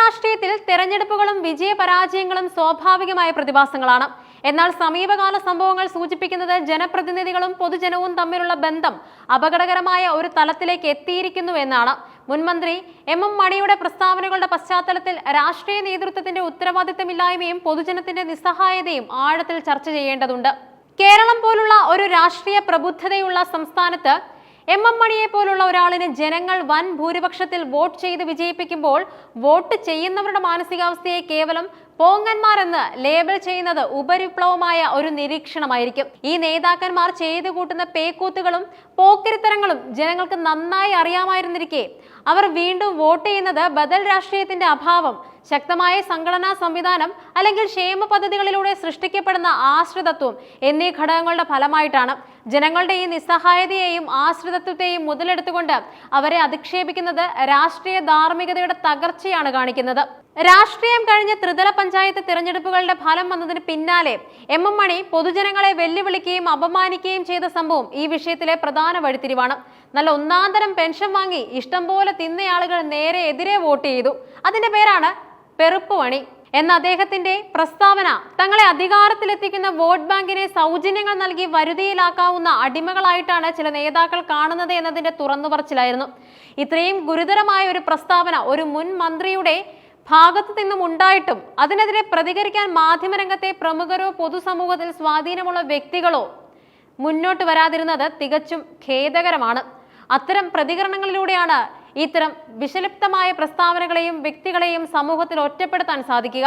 രാഷ്ട്രീയത്തിൽ തെരഞ്ഞെടുപ്പുകളും വിജയപരാജയങ്ങളും സ്വാഭാവികമായ പ്രതിഭാസങ്ങളാണ്. എന്നാൽ സമീപകാല സംഭവങ്ങൾ സൂചിപ്പിക്കുന്നത് ജനപ്രതിനിധികളും പൊതുജനവും തമ്മിലുള്ള ബന്ധം അപകടകരമായ ഒരു തലത്തിലേക്ക് എത്തിയിരിക്കുന്നു എന്നാണ്. മുൻമന്ത്രി എം എം മണിയുടെ പ്രസ്താവനകളുടെ പശ്ചാത്തലത്തിൽ രാഷ്ട്രീയ നേതൃത്വത്തിന്റെ ഉത്തരവാദിത്തമില്ലായ്മയും പൊതുജനത്തിന്റെ നിസ്സഹായതയും ആഴത്തിൽ ചർച്ച ചെയ്യേണ്ടതുണ്ട്. കേരളം പോലുള്ള ഒരു രാഷ്ട്രീയ പ്രബുദ്ധതയുള്ള സംസ്ഥാനത്ത് എം എം മണിയെ പോലുള്ള ഒരാളിന് ജനങ്ങൾ വൻ ഭൂരിപക്ഷത്തിൽ വോട്ട് ചെയ്ത് വിജയിപ്പിക്കുമ്പോൾ വോട്ട് ചെയ്യുന്നവരുടെ മാനസികാവസ്ഥയെ കേവലം പോങ്ങന്മാരെന്ന് ലേബൽ ചെയ്യുന്നത് ഉപരിപ്ലവമായ ഒരു നിരീക്ഷണമായിരിക്കും. ഈ നേതാക്കന്മാർ ചെയ്തു കൂട്ടുന്ന പേക്കൂത്തുകളും പോക്കിരിത്തരങ്ങളും ജനങ്ങൾക്ക് നന്നായി അറിയാമായിരുന്നിരിക്കെ. അവർ വീണ്ടും വോട്ട് ചെയ്യുന്നത് ബദൽ രാഷ്ട്രീയത്തിന്റെ അഭാവം ശക്തമായ സംഘടനാ സംവിധാനം അല്ലെങ്കിൽ ക്ഷേമ പദ്ധതികളിലൂടെ സൃഷ്ടിക്കപ്പെടുന്ന ആശ്രിതത്വം എന്നീ ഘടകങ്ങളുടെ ഫലമായിട്ടാണ്. ജനങ്ങളുടെ ഈ നിസ്സഹായതയെയും ആശ്രിതത്വത്തെയും മുതലെടുത്തുകൊണ്ട് അവരെ അധിക്ഷേപിക്കുന്നത് രാഷ്ട്രീയ ധാർമ്മികതയുടെ തകർച്ചയാണ് കാണിക്കുന്നത്. രാഷ്ട്രീയം കഴിഞ്ഞ ത്രിതല പഞ്ചായത്ത് തിരഞ്ഞെടുപ്പുകളുടെ ഫലം വന്നതിന് പിന്നാലെ എം എം മണി പൊതുജനങ്ങളെ വെല്ലുവിളിക്കുകയും അപമാനിക്കുകയും ചെയ്ത സംഭവം ഈ വിഷയത്തിലെ പ്രധാന വഴിത്തിരിവാണ്. നല്ല ഒന്നാന്തരം പെൻഷൻ വാങ്ങി ഇഷ്ടം പോലെ തിന്നയാളുകൾ നേരെ എതിരെ വോട്ട് ചെയ്തു. അതിന്റെ പേരാണ് പെറുപ്പ് പണി എന്ന അദ്ദേഹത്തിന്റെ പ്രസ്താവന തങ്ങളെ അധികാരത്തിലെത്തിക്കുന്ന വോട്ട് ബാങ്കിനെ സൗജന്യങ്ങൾ നൽകി വരുതിയിലാക്കാവുന്ന അടിമകളായിട്ടാണ് ചില നേതാക്കൾ കാണുന്നത് എന്നതിന്റെ തുറന്നുപറച്ചിലായിരുന്നു. ഇത്രയും ഗുരുതരമായ ഒരു പ്രസ്താവന ഒരു മുൻ മന്ത്രിയുടെ ഭാഗത്തു നിന്നും ഉണ്ടായിട്ടും അതിനെതിരെ പ്രതികരിക്കാൻ മാധ്യമരംഗത്തെ പ്രമുഖരോ പൊതുസമൂഹത്തിൽ സ്വാധീനമുള്ള വ്യക്തികളോ മുന്നോട്ട് വരാതിരുന്നത് തികച്ചും ഖേദകരമാണ്. അത്തരം പ്രതികരണങ്ങളിലൂടെയാണ് ഇത്തരം വിഷലിപ്തമായ പ്രസ്താവനകളെയും വ്യക്തികളെയും സമൂഹത്തിൽ ഒറ്റപ്പെടുത്താൻ സാധിക്കുക.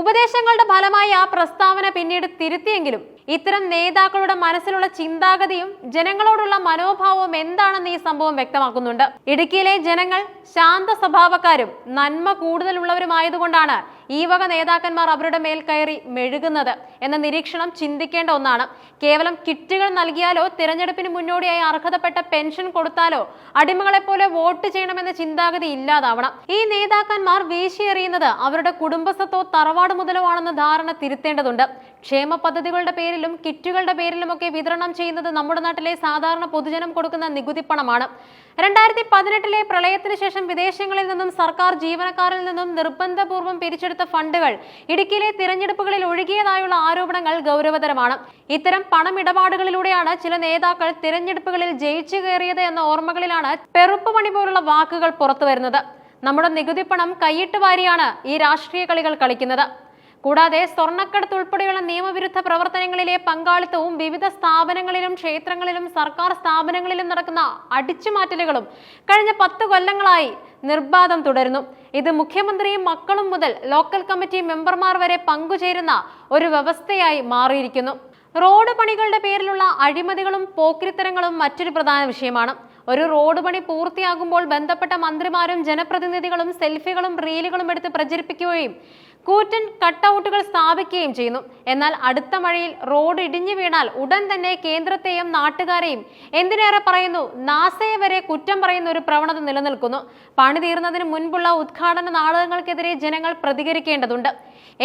ഉപദേശങ്ങളുടെ ഫലമായി ആ പ്രസ്താവന പിന്നീട് തിരുത്തിയെങ്കിലും ഇത്തരം നേതാക്കളുടെ മനസ്സിലുള്ള ചിന്താഗതിയും ജനങ്ങളോടുള്ള മനോഭാവവും എന്താണെന്ന് ഈ സംഭവം വ്യക്തമാക്കുന്നുണ്ട്. ഇടുക്കിയിലെ ജനങ്ങൾ ശാന്ത സ്വഭാവക്കാരും നന്മ കൂടുതലുള്ളവരുമായതുകൊണ്ടാണ് ഈ വക നേതാക്കന്മാർ അവരുടെ മേൽ കയറി മെഴുകുന്നത് എന്ന നിരീക്ഷണം ചിന്തിക്കേണ്ട ഒന്നാണ്. കേവലം കിറ്റുകൾ നൽകിയാലോ തിരഞ്ഞെടുപ്പിന് മുന്നോടിയായി അർഹതപ്പെട്ട പെൻഷൻ കൊടുത്താലോ അടിമകളെ പോലെ വോട്ട് ചെയ്യണമെന്ന ചിന്താഗതി ഇല്ലാതാവണം. ഈ നേതാക്കന്മാർ വീശിയെറിയുന്നത് അവരുടെ കുടുംബസ്വത്തോ തറവാട് മുതലോ ആണെന്ന ധാരണ തിരുത്തേണ്ടതുണ്ട്. ക്ഷേമ പദ്ധതികളുടെ പേരിലും കിറ്റുകളുടെ പേരിലുമൊക്കെ വിതരണം ചെയ്യുന്നത് നമ്മുടെ നാട്ടിലെ സാധാരണ പൊതുജനം കൊടുക്കുന്ന നികുതി പണമാണ് രണ്ടായിരത്തി പതിനെട്ടിലെ പ്രളയത്തിന് ശേഷം വിദേശങ്ങളിൽ നിന്നും സർക്കാർ ജീവനക്കാരിൽ നിന്നും നിർബന്ധപൂർവം പിരിച്ചെടുത്ത ഫണ്ടുകൾ ഇടുക്കിയിലെ തിരഞ്ഞെടുപ്പുകളിൽ ഒഴുകിയതായുള്ള ആരോപണങ്ങൾ ഗൗരവതരമാണ്. ഇത്തരം പണമിടപാടുകളിലൂടെയാണ് ചില നേതാക്കൾ തിരഞ്ഞെടുപ്പുകളിൽ ജയിച്ചു കയറിയത് എന്ന ഓർമ്മകളിലാണ് പെറുപ്പ് മണി പോലുള്ള വാക്കുകൾ പുറത്തു വരുന്നത് നമ്മുടെ പണം കൈയിട്ട് വാരിയാണ് ഈ രാഷ്ട്രീയ കളികൾ കളിക്കുന്നത്. കൂടാതെ സ്വർണക്കടത്ത് ഉൾപ്പെടെയുള്ള നിയമവിരുദ്ധ പ്രവർത്തനങ്ങളിലെ പങ്കാളിത്തവും വിവിധ സ്ഥാപനങ്ങളിലും ക്ഷേത്രങ്ങളിലും സർക്കാർ സ്ഥാപനങ്ങളിലും നടക്കുന്ന അടിച്ചുമാറ്റലുകളും കഴിഞ്ഞ പത്ത് കൊല്ലങ്ങളായി നിർബാധം തുടരുന്നു. ഇത് മുഖ്യമന്ത്രിയും മക്കളും മുതൽ ലോക്കൽ കമ്മിറ്റി മെമ്പർമാർ വരെ പങ്കുചേരുന്ന ഒരു വ്യവസ്ഥയായി മാറിയിരിക്കുന്നു. റോഡ് പണികളുടെ പേരിലുള്ള അഴിമതികളും പോക്കിരിത്തരങ്ങളും മറ്റൊരു പ്രധാന വിഷയമാണ്. ഒരു റോഡ് പണി പൂർത്തിയാകുമ്പോൾ ബന്ധപ്പെട്ട മന്ത്രിമാരും ജനപ്രതിനിധികളും സെൽഫികളും റീലുകളും എടുത്ത് പ്രചരിപ്പിക്കുകയും കൂറ്റൻ കട്ടൗട്ടുകൾ സ്ഥാപിക്കുകയും ചെയ്യുന്നു. എന്നാൽ അടുത്ത മഴയിൽ റോഡ് ഇടിഞ്ഞു വീണാൽ ഉടൻ തന്നെ കേന്ദ്രത്തെയും നാട്ടുകാരെയും എന്തിനേറെ പറയുന്നു? നാസയെ വരെ കുറ്റം പറയുന്ന ഒരു പ്രവണത നിലനിൽക്കുന്നു. പണി തീർന്നതിന് മുൻപുള്ള ഉദ്ഘാടന നാടകങ്ങൾക്കെതിരെ ജനങ്ങൾ പ്രതികരിക്കേണ്ടതുണ്ട്.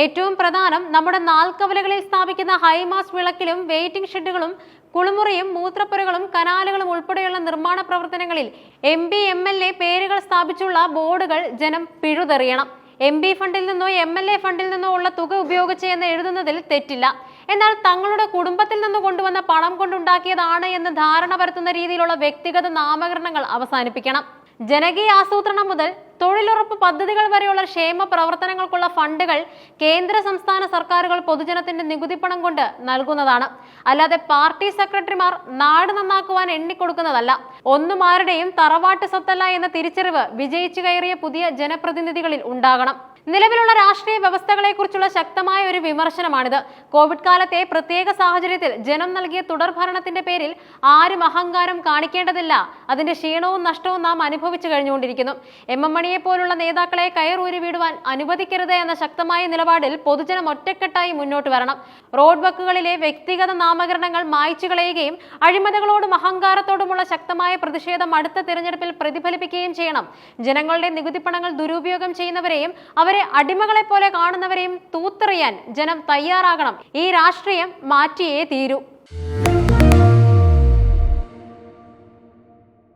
ഏറ്റവും പ്രധാനം നമ്മുടെ നാൽക്കവലകളിൽ സ്ഥാപിക്കുന്ന ഹൈമാസ് വിളക്കിലും വെയിറ്റിംഗ് ഷെഡുകളും കുളിമുറിയും മൂത്രപ്പുരകളും കനാലുകളും ഉൾപ്പെടെയുള്ള നിർമ്മാണ പ്രവർത്തനങ്ങളിൽ M P M L A പേരുകൾ സ്ഥാപിച്ചുള്ള ബോർഡുകൾ ജനം പിഴുതെറിയണം. എം പി ഫണ്ടിൽ നിന്നോ എം എൽ എ ഫണ്ടിൽ നിന്നോ ഉള്ള തുക ഉപയോഗിച്ച് എന്ന് എഴുതുന്നതിൽ തെറ്റില്ല. എന്നാൽ തങ്ങളുടെ കുടുംബത്തിൽ നിന്ന് കൊണ്ടുവന്ന പണം കൊണ്ടുണ്ടാക്കിയതാണ് എന്ന് ധാരണ പരത്തുന്ന രീതിയിലുള്ള വ്യക്തിഗത നാമകരണങ്ങൾ അവസാനിപ്പിക്കണം. ജനകീയ ആസൂത്രണം മുതൽ തൊഴിലുറപ്പ് പദ്ധതികൾ വരെയുള്ള ക്ഷേമ പ്രവർത്തനങ്ങൾക്കുള്ള ഫണ്ടുകൾ കേന്ദ്ര സംസ്ഥാന സർക്കാരുകൾ പൊതുജനത്തിന്റെ നികുതിപ്പണം കൊണ്ട് നൽകുന്നതാണ്. അല്ലാതെ പാർട്ടി സെക്രട്ടറിമാർ നാട് നന്നാക്കുവാൻ എണ്ണിക്കൊടുക്കുന്നതല്ല. ഒന്നും ആരുടെയും തറവാട്ട് സ്വത്തല്ല എന്ന തിരിച്ചറിവ് വിജയിച്ചു കയറിയ പുതിയ ജനപ്രതിനിധികളിൽ ഉണ്ടാകണം. നിലവിലുള്ള രാഷ്ട്രീയ വ്യവസ്ഥകളെക്കുറിച്ചുള്ള ശക്തമായ ഒരു വിമർശനമാണിത്. കോവിഡ് കാലത്തെ പ്രത്യേക സാഹചര്യത്തിൽ ജനം നൽകിയ തുടർ ഭരണത്തിന്റെ പേരിൽ ആരും അഹങ്കാരം കാണിക്കേണ്ടതില്ല. അതിന്റെ ക്ഷീണവും നഷ്ടവും നാം അനുഭവിച്ചു കഴിഞ്ഞുകൊണ്ടിരിക്കുന്നു. എം എം മണിയെ പോലുള്ള നേതാക്കളെ കയറൂരി വിടുവാൻ അനുവദിക്കരുത് എന്ന ശക്തമായ നിലപാടിൽ പൊതുജനം ഒറ്റക്കെട്ടായി മുന്നോട്ട് വരണം. റോഡ് വക്കുകളിലെ വ്യക്തിഗത നാമകരണങ്ങൾ മായ്ച്ചു കളയുകയും അഴിമതികളോടും അഹങ്കാരത്തോടുമുള്ള ശക്തമായ പ്രതിഷേധം അടുത്ത തിരഞ്ഞെടുപ്പിൽ പ്രതിഫലിപ്പിക്കുകയും ചെയ്യണം. ജനങ്ങളുടെ നികുതിപ്പണങ്ങൾ ദുരുപയോഗം ചെയ്യുന്നവരെയും അവരെ അടിമകളെ പോലെ കാണുന്നവരെയും തൂത്തെറിയാൻ ജനം തയ്യാറാകണം. ഈ രാഷ്ട്രീയം മാറ്റിയേ തീരൂ.